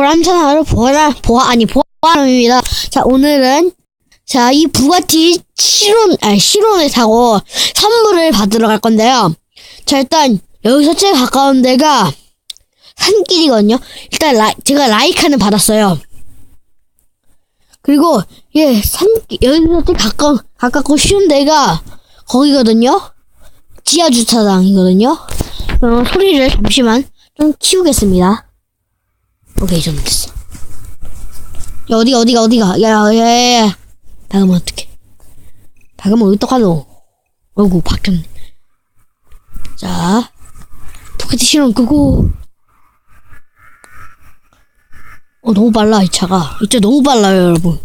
보람 채널을 보라 보아 아니 보아람입니다. 자 오늘은 자 이 부가티 실온 아니 실온을 타고 선물을 받으러 갈 건데요. 자 일단 여기서 제일 가까운 데가 산길이거든요. 일단 라, 제가 라이카는 받았어요. 그리고 예 산 여기서 제일 가까 가깝고 쉬운 데가 거기거든요. 지하 주차장이거든요. 그럼 소리를 잠시만 좀 키우겠습니다. 오케이, 좀 됐어. 야, 어디가, 어디가, 어디가. 야, 야, 야, 야. 박으면 어떡해. 박으면 어떡하노. 어이구, 박혔네. 자, 포켓 실험 끄고. 어, 너무 빨라, 이 차가. 이차 너무 빨라요, 여러분.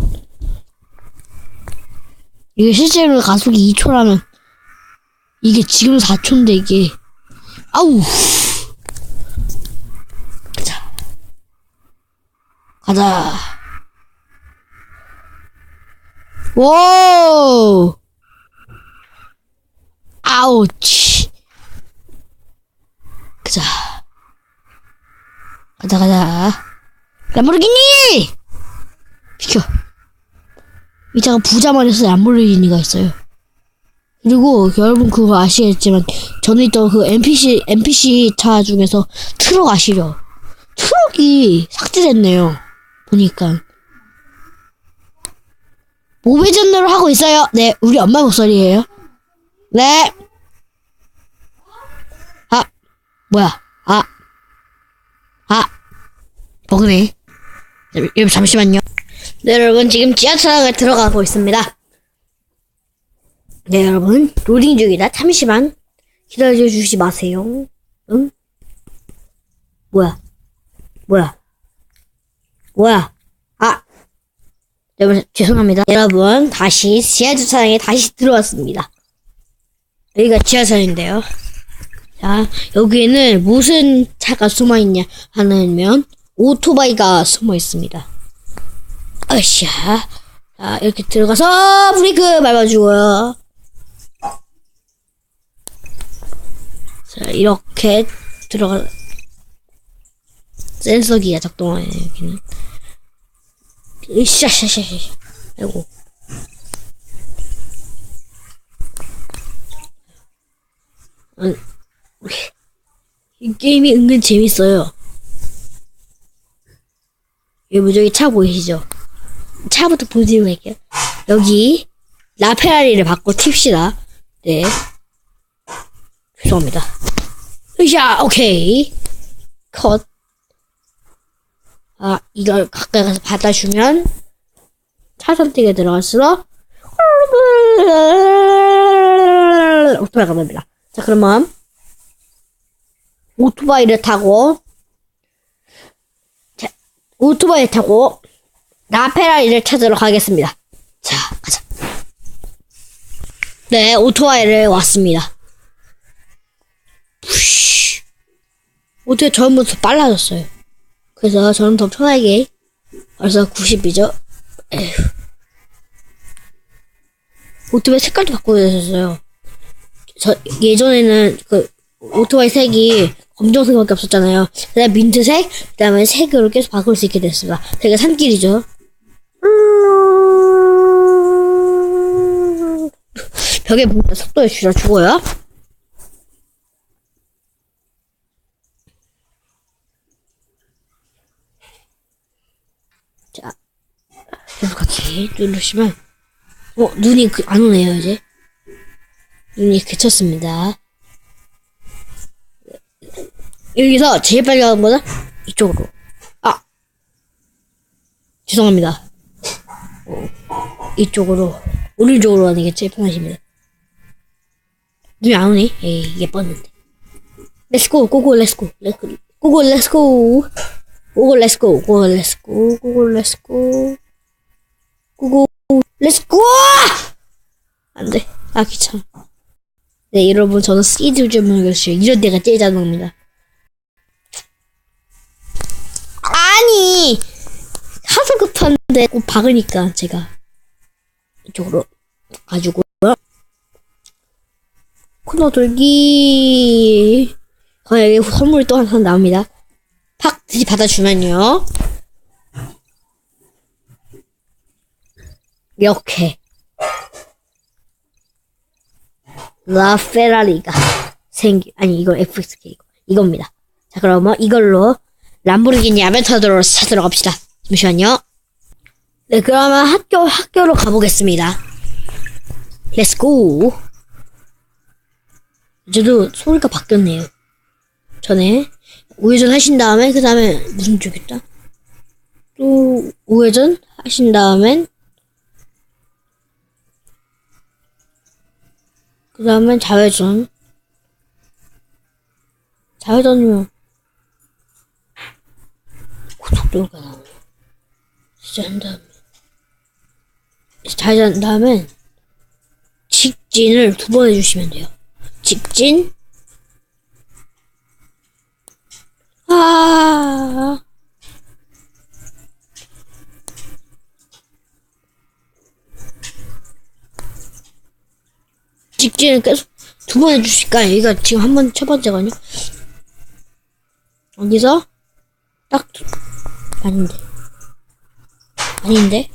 이게 실제로 가속이 2초라면, 이게 지금 4초인데, 이게. 아우! 자. 가자. 오! 아우치. 가자. 가자, 가자. 람보르기니! 비켜. 이 차가 부자만 해서 람보르기니가 있어요. 그리고 여러분 그거 아시겠지만 저는 있던 그 NPC NPC 차 중에서 트럭 아시죠? 트럭이 삭제됐네요. 보니까 모베전으로 하고 있어요. 네, 우리 엄마 목소리예요. 네. 아, 뭐야? 아, 아, 버그네. 여러분 잠시만요. 네, 여러분 지금 지하철에 들어가고 있습니다. 네, 여러분. 로딩 중이다. 잠시만. 기다려주지 마세요. 응? 뭐야? 뭐야? 뭐야? 아! 여러분, 죄송합니다. 여러분, 다시 지하 주차장에 다시 들어왔습니다. 여기가 지하철인데요. 자, 여기에는 무슨 차가 숨어 있냐 하면, 오토바이가 숨어 있습니다. 어샤. 자, 이렇게 들어가서 브레이크 밟아주고요. 자, 이렇게 들어가, 센서기가 작동하네, 여기는. 으쌰샤샤샤. 아이고. 음, 이 게임이 은근 재밌어요. 여기 무적이 차 보이시죠? 차부터 보여드리면 할게요. 여기, 라페라리를 받고 튑시다. 네. 죄송합니다. 으쌰, 오케이. 컷. 아, 이걸 가까이 가서 받아주면, 차 선택에 들어갈수록, 오토바이가 됩니다. 자, 그러면, 오토바이를 타고, 자, 오토바이를 타고, 라페라리를 찾으러 가겠습니다. 자, 가자. 네, 오토바이를 왔습니다. 어떻게 저번부터 빨라졌어요. 그래서 저는 더 편하게 벌써 90이죠. 에휴. 오토바이 색깔도 바꾸게 되셨어요. 저 예전에는 그 오토바이 색이 검정색밖에 없었잖아요. 그다음 민트색, 그다음에 색으로 계속 바꿀 수 있게 됐습니다. 되게 산길이죠. 벽에 보면 속도를 줄여주고요. 자, 계속 같이 누르시면, 어, 눈이 그, 안 오네요, 이제. 눈이 그쳤습니다. 여기서 제일 빨리 가는 거는 이쪽으로. 아! 죄송합니다. 어, 이쪽으로. 오른쪽으로 가는 게 제일 편하십니다. 눈이 안 오네? 에이, 이게 뻔한데. 렛츠고, 고고, 렛츠고, 렛츠고, 고고, 렛츠고. 고고, 렛츠고, 고고, 렛츠고, 고고, 렛츠고. 고고, 렛츠고! 안 돼. 아, 귀찮아. 네, 여러분, 저는 스키드 좀 해주세요. 이런 데가 제일 짜증납니다. 아니! 하도 급한데 꼭 박으니까 제가 이쪽으로 가지고요. 코너 돌기. 어, 여기 선물이 또한 번 나옵니다. 팍! 다시 받아주면요. 이렇게 라페라리가 생기 아니 이거 FXK 이겁니다. 자 그러면 이걸로 람보르기니 아벤타도로 찾으러 갑시다. 잠시만요. 네 그러면 학교 학교로 가보겠습니다. 렛츠고. 저도 소리가 바뀌었네요. 전에 우회전 하신 다음에 그 다음에 무슨 쪽이었다? 또 우회전 하신 다음엔 그 다음엔 좌회전 좌회전이면 고속도로가 나오네 진짜 한 다음에. 좌회전 한 다음엔 직진을 두 번 해주시면 돼요. 직진. 아 직진을 계속 두 번 해주실까요? 여기가 지금 한 번 첫 번째거든요. 여기서 딱 두- 아닌데 아닌데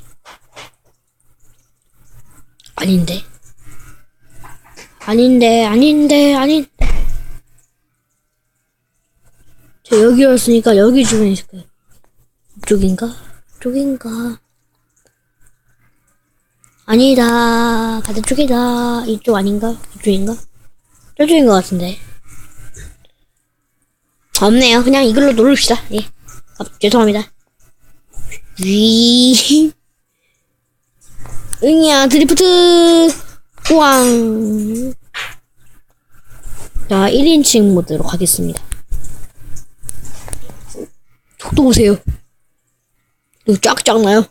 아닌데 아닌데 아닌데 아닌데 저 여기였으니까 여기 주변에 있을 거예요. 이쪽인가? 이쪽인가? 아니다. 반대쪽이다. 이쪽 아닌가? 이쪽인가? 저쪽인 것 같은데. 없네요. 그냥 이걸로 누릅시다. 예. 아, 죄송합니다. 위. 응이야, 드리프트! 우왕. 자, 1인칭 모드로 가겠습니다. 속도 보세요. 이거 쫙쫙 나요.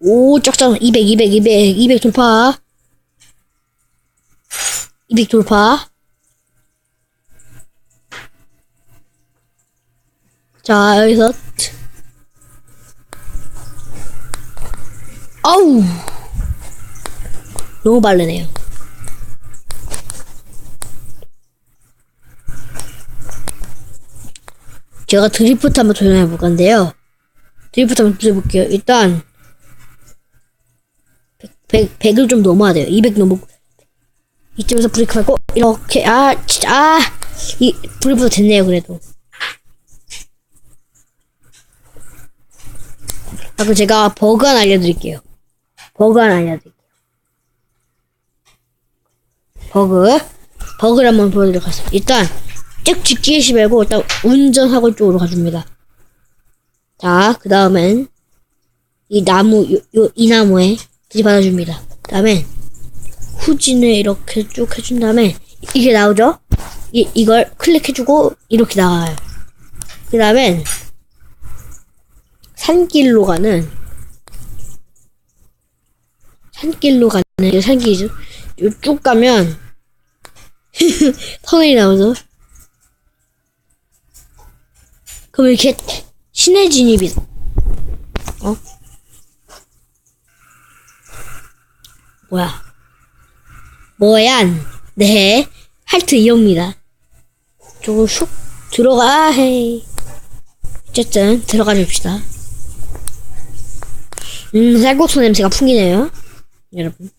오, 쫙쫙, 200, 200, 200, 200 돌파. 200 돌파. 자, 여기서. 아우! 너무 빠르네요. 제가 드리프트 한번 도전해 볼 건데요. 드리프트 한번 도전해 볼게요. 일단, 100, 100을 좀 넘어야 돼요. 200 넘어. 이쯤에서 브레이크 밟고, 이렇게, 아, 진짜, 아! 이, 브레이크도 됐네요, 그래도. 아, 그럼 제가 버그 하나 알려드릴게요. 버그 하나 알려드릴게요. 버그. 버그를 한번 보여드리도록 하겠습니다. 일단, 쭉 직진하시 말고, 일단, 운전하고 쪽으로 가줍니다. 자, 그 다음엔, 이 나무, 요, 요, 이 나무에 들이받아줍니다. 그 다음에, 후진을 이렇게 쭉 해준 다음에, 이게 나오죠? 이, 이걸 클릭해주고, 이렇게 나와요. 그 다음엔, 산길로 가는, 산길로 가는, 이 산길이죠? 요쭉 가면, 터널이 나오죠? 그럼 이렇게, 시내 진입이, 어? 뭐야? 뭐얀? 네. 할트 이용입니다. 저거 슉 들어가 헤이. 어쨌든 들어가 줍시다. 음, 쌀국수 냄새가 풍기네요. 여러분.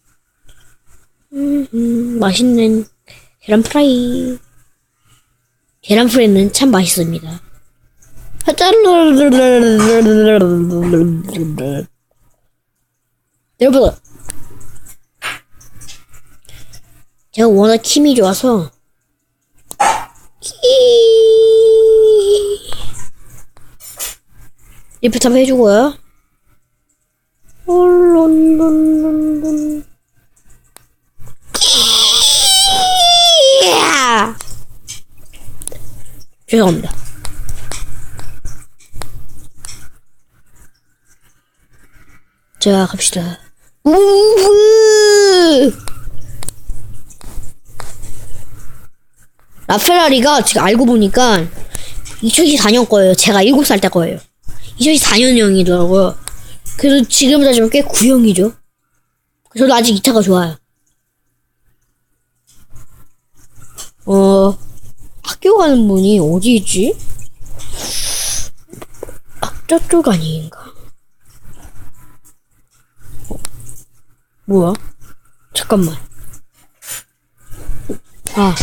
음, 음, 맛있는 계란 프라이. 계란 프라이는 참 맛있습니다. 여러분, 제가 워낙 힘이 좋아서 리프트 한번 해주고요. 롤롤롤롤롤. 죄송합니다. 자, 갑시다. 우우! 라페라리가 지금 알고 보니까 2024년 거예요. 제가 7살 때 거예요. 2024년형이더라고요. 그래서 지금 따지면 꽤 구형이죠. 저도 아직 이 차가 좋아요. 어, 학교 가는 분이 어디 있지? 아, 저쪽 아닌가? 뭐야? 잠깐만. 아,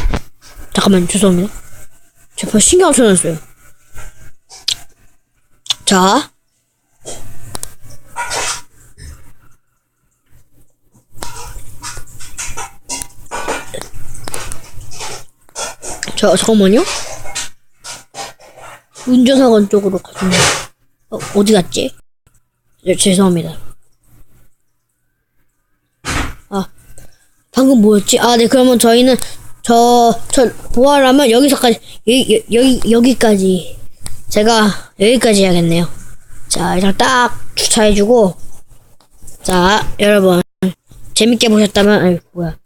잠깐만, 죄송합니다. 제가 신경 안 써놨어요. 자. 자, 잠깐만요. 운전학원 쪽으로 가주면, 어, 어디 갔지? 네, 죄송합니다. 아, 방금 뭐였지? 아, 네, 그러면 저희는 저, 저, 보아라면 여기서까지, 여기, 여기, 여기까지. 제가 여기까지 해야겠네요. 자, 일단 딱 주차해주고. 자, 여러분. 재밌게 보셨다면, 아이, 뭐야.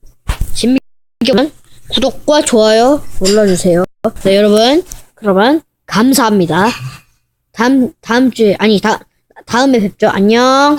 재밌게 보면 구독과 좋아요 눌러주세요. 네, 여러분. 그러면, 감사합니다. 다음, 다음 주에, 아니, 다, 다음에 뵙죠. 안녕.